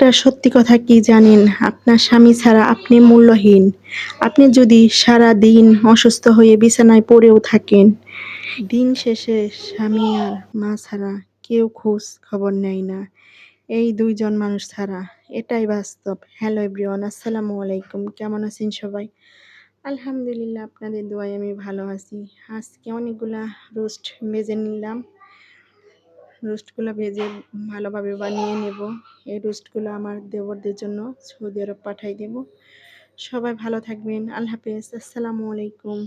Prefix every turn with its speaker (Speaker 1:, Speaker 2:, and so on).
Speaker 1: একটা সত্যি কথা কি জানেন? আপনার স্বামী ছাড়া আপনি মূল্যহীন। আপনি যদি সারা দিন অসুস্থ হয়ে বিছানায় পড়েও থাকেন, দিন শেষে স্বামী আর মা ছাড়া কেউ খোঁজ খবর নেয় না। এই দুইজন মানুষ ছাড়া। এটাই বাস্তব। হ্যালো এভরিওয়ান আসসালামু আলাইকুম। কেমন আছেন সবাই? আলহামদুলিল্লাহ, আপনাদের দোয়ায় আমি ভালো আছি। আজকে অনেকগুলা রোস্ট মেজে নিলাম। রোস্টগুলো ভেজে ভালোভাবে বানিয়ে নেব। এই রোস্টগুলো আমার দেবরদের জন্য সৌদি আরব পাঠাই দেব। সবাই ভালো থাকবেন। আল্লাহ হাফেজ। আসসালামু আলাইকুম।